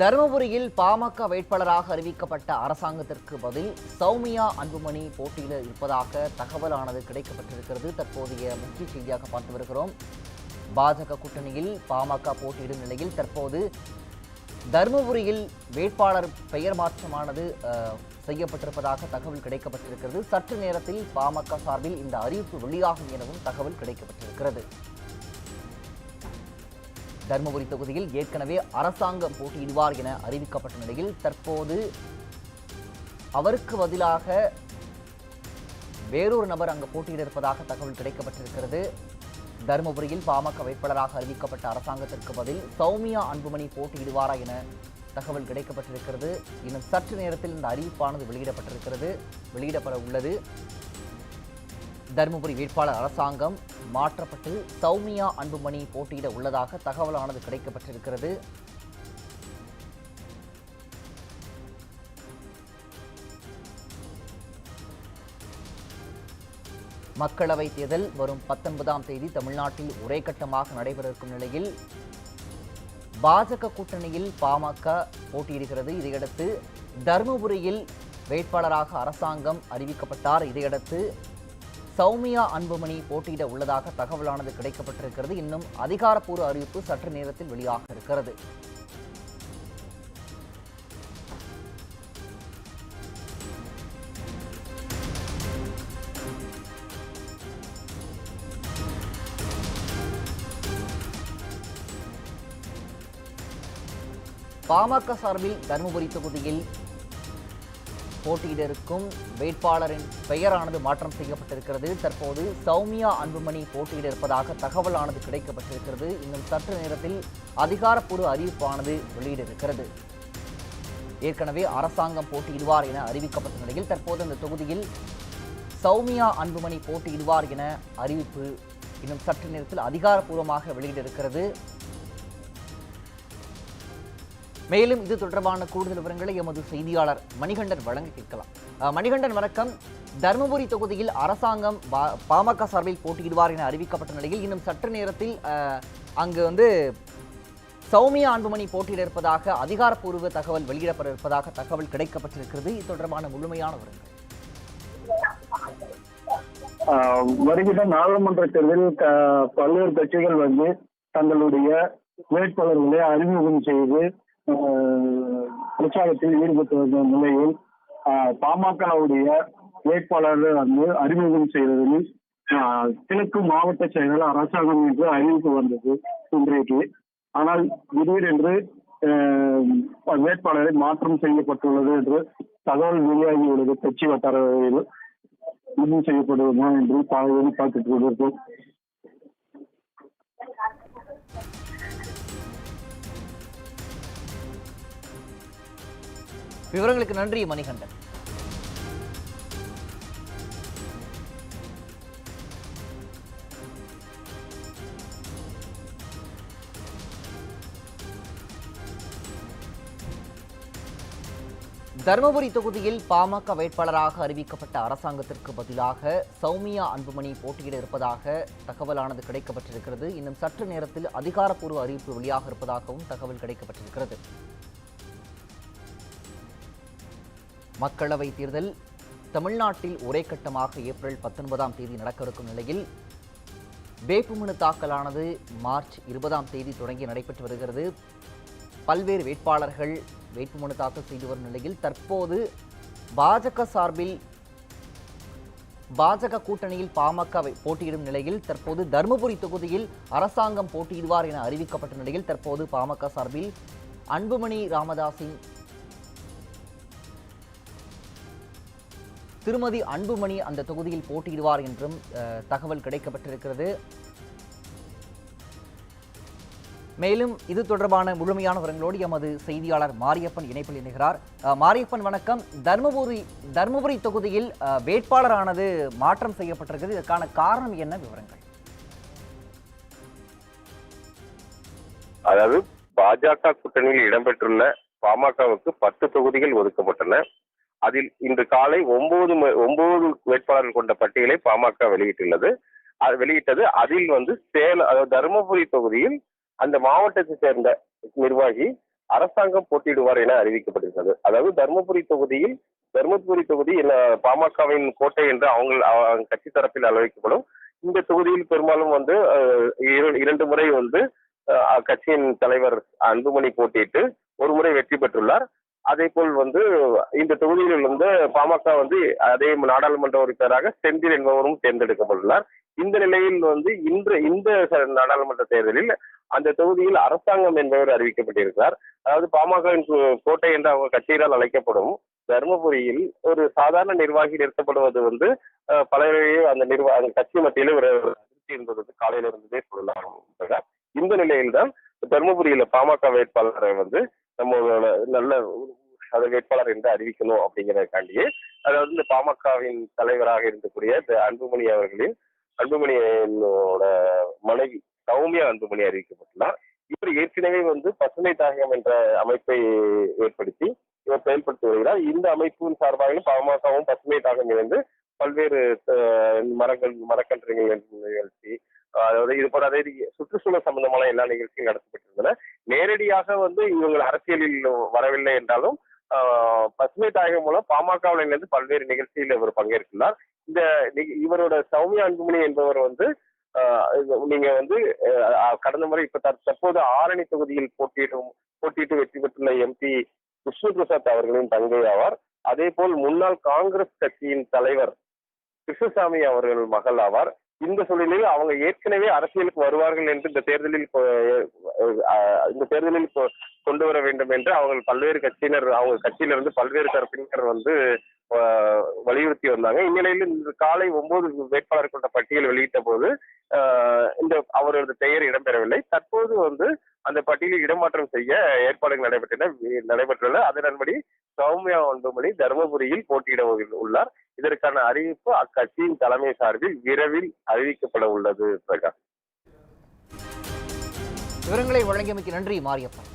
தருமபுரியில் பாமக வேட்பாளராக அறிவிக்கப்பட்ட அரசாங்கத்திற்கு பதில் சௌமியா அன்புமணி போட்டியிட இருப்பதாக தகவலானது கிடைக்கப்பட்டிருக்கிறது. தற்போதைய முக்கிய செய்தியாக பார்த்து வருகிறோம். பாஜக கூட்டணியில் பாமக போட்டியிடும் நிலையில் தற்போது தருமபுரியில் வேட்பாளர் பெயர் மாற்றமானது செய்யப்பட்டிருப்பதாக தகவல் கிடைக்கப்பட்டிருக்கிறது. சற்று நேரத்தில் பாமக சார்பில் இந்த அறிவிப்பு வெளியாகும் எனவும் தகவல் கிடைக்கப்பட்டிருக்கிறது. தருமபுரி தொகுதியில் ஏற்கனவே அரசாங்கம் போட்டியிடுவார் என அறிவிக்கப்பட்ட நிலையில் தற்போது அவருக்கு பதிலாக வேறொரு நபர் அங்கு போட்டியிட இருப்பதாக தகவல் கிடைக்கப்பட்டிருக்கிறது. தருமபுரியில் பாமக வேட்பாளராக அறிவிக்கப்பட்ட அரசாங்கத்திற்கு பதில் சௌமியா அன்புமணி போட்டியிடுவாரா என தகவல் கிடைக்கப்பட்டிருக்கிறது. இன்னும் சற்று நேரத்தில் இந்த அறிவிப்பானது வெளியிடப்பட்டிருக்கிறது. வெளியிடப்பட உள்ளது. தருமபுரி வேட்பாளர் அரசாங்கம் மாற்றப்பட்டு சௌமியா அன்புமணி போட்டியிட உள்ளதாக தகவலானது கிடைக்கப்பட்டிருக்கிறது. மக்களவைத் தேர்தல் வரும் பத்தொன்பதாம் தேதி தமிழ்நாட்டில் ஒரே கட்டமாக நடைபெற இருக்கும் நிலையில் பாஜக கூட்டணியில் பாமக போட்டியிடுகிறது. இதையடுத்து தருமபுரியில் வேட்பாளராக அரசாங்கம் அறிவிக்கப்பட்டார். இதையடுத்து சௌமியா அன்புமணி போட்டியிட உள்ளதாக தகவலானது கிடைக்கப்பட்டிருக்கிறது. இன்னும் அதிகாரப்பூர்வ அறிவிப்பு சற்று நேரத்தில் வெளியாக இருக்கிறது. பாமக சார்பில் தருமபுரி தொகுதியில் போட்டியிட இருக்கும் வேட்பாளரின் பெயரானது மாற்றம் செய்யப்பட்டிருக்கிறது. தற்போது சௌமியா அன்புமணி போட்டியிட இருப்பதாக தகவலானது கிடைக்கப்பட்டிருக்கிறது. இன்னும் சற்று நேரத்தில் அதிகாரப்பூர்வ அறிவிப்பானது வெளியிட இருக்கிறது ஏற்கனவே அரசாங்கம் போட்டியிடுவார் என அறிவிக்கப்பட்ட நிலையில் தற்போது அந்த தொகுதியில் சௌமியா அன்புமணி போட்டியிடுவார் என அறிவிப்பு இன்னும் சற்று நேரத்தில் அதிகாரப்பூர்வமாக வெளியிட இருக்கிறது மேலும் இது தொடர்பான கூடுதல் விவரங்களை எமது செய்தியாளர் மணிகண்டன் வழங்க கேட்கலாம். மணிகண்டன் வணக்கம். தருமபுரி தொகுதியில் அரசாங்கம் பா- பாமக சார்பில் போட்டியிடுவார் என அறிவிக்கப்பட்ட நிலையில் இன்னும் சற்று நேரத்தில் அஹ், அங்கு வந்து சௌமியா அன்புமணி போட்டியிட இருப்பதாக அதிகாரப்பூர்வ தகவல் வெளியிடப்பட இருப்பதாக தகவல் கிடைக்கப்பட்டிருக்கிறது. இது தொடர்பான முழுமையான விவரங்கள். ஆஹ் வருகிற நாடாளுமன்ற தேர்தலில் பல்வேறு கட்சிகள் வந்து தங்களுடைய வேட்பாளர்களை அறிமுகம் செய்து பிரச்சாரத்தில் ஈடுபட்டு வந்த நிலையில் ஆஹ் பாமகவுடைய வேட்பாளர் வந்து அறிமுகம் செய்ததில் ஆஹ் கிழக்கு மாவட்ட செயலர் அரசாங்கம் என்று அறிவிப்பு வந்தது இன்றைக்கு. ஆனால் திடீரென்று வேட்பாளரை மாற்றம் செய்யப்பட்டுள்ளது என்று தகவல் வெளியாகியுள்ளது. கட்சி வட்டாரத்தில் உறுதி செய்யப்படுமா என்று பார்த்துட்டு எதிர்பார்த்துக் கொண்டிருக்கோம் விவரங்களுக்கு நன்றி மணிகண்டன். தருமபுரி தொகுதியில் பாமக வேட்பாளராக அறிவிக்கப்பட்ட அரசாங்கத்திற்கு பதிலாக சௌமியா அன்புமணி போட்டியிட இருப்பதாக தகவலானது கிடைக்கப்பட்டிருக்கிறது. இன்னும் சற்று நேரத்தில் அதிகாரப்பூர்வ அறிவிப்பு வெளியாக இருப்பதாகவும் தகவல் கிடைக்கப்பட்டிருக்கிறது. மக்களவைத் தேர்தல் தமிழ்நாட்டில் ஒரே கட்டமாக ஏப்ரல் பத்தொன்பதாம் தேதி நடக்கவிருக்கும் நிலையில் வேட்புமனு தாக்கலானது மார்ச் இருபதாம் தேதி தொடங்கி நடைபெற்று வருகிறது. பல்வேறு வேட்பாளர்கள் வேட்புமனு தாக்கல் செய்து வரும் நிலையில் தற்போது பாஜக சார்பில் பாஜக கூட்டணியில் பாமக வை- போட்டியிடும் நிலையில் தற்போது தருமபுரி தொகுதியில் அரசாங்கம் போட்டியிடுவார் என அறிவிக்கப்பட்ட நிலையில் தற்போது பாமக சார்பில் அன்புமணி ராமதாஸின் திருமதி அன்புமணி அந்த தொகுதியில் போட்டியிடுவார் என்றும் தகவல் கிடைக்கப்பட்டிருக்கிறது. மேலும் இது தொடர்பான முழுமையான விவரங்களோடு எமது செய்தியாளர் மாரியப்பன் இணைப்பில் இணைகிறார். மாரியப்பன் வணக்கம். தர்மபுரி தர்மபுரி தொகுதியில் வேட்பாளரானது மாற்றம் செய்யப்பட்டிருக்கிறது. இதற்கான காரணம் என்ன விவரங்கள்? அதாவது பாஜக கூட்டணியில் இடம்பெற்றுள்ள பாமகவுக்கு பத்து தொகுதிகள் ஒதுக்கப்பட்டன. அதில் இன்று காலை ஒன்பது ஒன்பது வேட்பாளர்கள் கொண்ட பட்டியலை பாமக வெளியிட்டுள்ளது. அது வெளியிட்டது. அதில் வந்து சேலம் அதாவது தருமபுரி தொகுதியில் அந்த மாவட்டத்தை சேர்ந்த நிர்வாகி அரசாங்கம் போட்டியிடுவார் என அறிவிக்கப்பட்டிருக்கிறது அதாவது தருமபுரி தொகுதியில் தருமபுரி தொகுதி என்ன பாமகவின் கோட்டை என்று அவங்க கட்சி தரப்பில் அழைக்கப்படும் இந்த தொகுதியில் பெரும்பாலும் வந்து இரு- இரண்டு முறை வந்து கட்சியின் தலைவர் அன்புமணி போட்டியிட்டு ஒரு முறை வெற்றி பெற்றுள்ளார். அதே போல் வந்து இந்த தொகுதியில் இருந்து பாமக வந்து அதே நாடாளுமன்ற உறுப்பினராக செந்தில் என்பவரும் தேர்ந்தெடுக்கப்பட்டுள்ளார். இந்த நிலையில் வந்து இன்று இந்த நாடாளுமன்ற தேர்தலில் அந்த தொகுதியில் அரசாங்கம் என்பவர் அறிவிக்கப்பட்டிருக்கிறார். அதாவது பாமகவின் கோட்டை என்று அவங்க கட்சியினால் அழைக்கப்படும் தருமபுரியில் ஒரு சாதாரண நிர்வாகி நிறுத்தப்படுவது வந்து அஹ், பலரையே அந்த நிர்வாக அந்த கட்சி மத்தியில ஒரு அதிருப்தி என்பது வந்து காலையில இருந்ததே சொல்லலாம். இந்த நிலையில்தான் தருமபுரியில பாமக வேட்பாளரை வந்து நம்மளோட நல்ல அது வேட்பாளர் என்று அறிவிக்கணும் அப்படிங்கிறதுக்காண்டியே அதாவது இந்த பாமகவின் தலைவராக இருக்கக்கூடிய இந்த அன்புமணி அவர்களின் அன்புமணியோட மனைவி சௌமியா அன்புமணி அறிவிக்கப்பட்டுள்ளார். இவர் ஏற்கனவே வந்து பசுமை தாயகம் என்ற அமைப்பை ஏற்படுத்தி இவர் செயல்படுத்தி வருகிறார். இந்த அமைப்பின் சார்பாக பாமகவும் பசுமை தாகம் இணைந்து பல்வேறு மரங்கள் மரக்கன்றுகள் நிகழ்ச்சி அதாவது இது போல சுற்றுச்சூழல் சம்பந்தமான எல்லா நிகழ்ச்சியும் நடத்தப்பட்டிருந்தன. நேரடியாக வந்து இவங்க அரசியலில் வரவில்லை என்றாலும் ஆஹ், பசுமை தாயகம் மூலம் பாமகவில் இணைந்து பல்வேறு நிகழ்ச்சியில் இவர் பங்கேற்கிறார். இந்த இவரோட சௌமியா அன்புமணி என்பவர் வந்து ஆஹ், நீங்க வந்து ஆஹ், கடந்த முறை இப்ப தற்- தற்போது ஆரணி தொகுதியில் போட்டியிடும் போட்டியிட்டு வெற்றி பெற்றுள்ள எம்பி விஷ்ணு பிரசாத் அவர்களின் தங்கை ஆவார். அதே போல் முன்னாள் காங்கிரஸ் கட்சியின் தலைவர் கிருஷ்ணசாமி அவர்கள் மகள் ஆவார். இந்த சூழ்நிலையில் அவங்க ஏற்கனவே அரசியலுக்கு வருவார்கள் என்று இந்த தேர்தலில் இந்த தேர்தலில் கொ- கொண்டு வர வேண்டும் என்று அவங்க பல்வேறு கட்சியினர் அவங்க கட்சியிலிருந்து பல்வேறு தரப்பினர் வந்து வலியுறுத்தி வந்தாங்க. இந்நிலையில் இன்று காலை ஒன்பது வேட்பாளர் கொண்ட பட்டியல் வெளியிட்ட போது இந்த அவரது பெயர் இடம்பெறவில்லை. தற்போது வந்து அந்த பட்டியலில் இடமாற்றம் செய்ய ஏற்பாடுகள் நடைபெற்றன. நடைபெற்றுள்ள அதன்படி சௌமியா அன்புமணி தருமபுரியில் போட்டியிட உள்ளார். இதற்கான அறிவிப்பு அக்கட்சியின் தலைமை சார்பில் விரைவில் அறிவிக்கப்பட உள்ளது பிரகாஷ். விவரங்களை வழங்கியமைக்கு நன்றி மாரியப்பன்.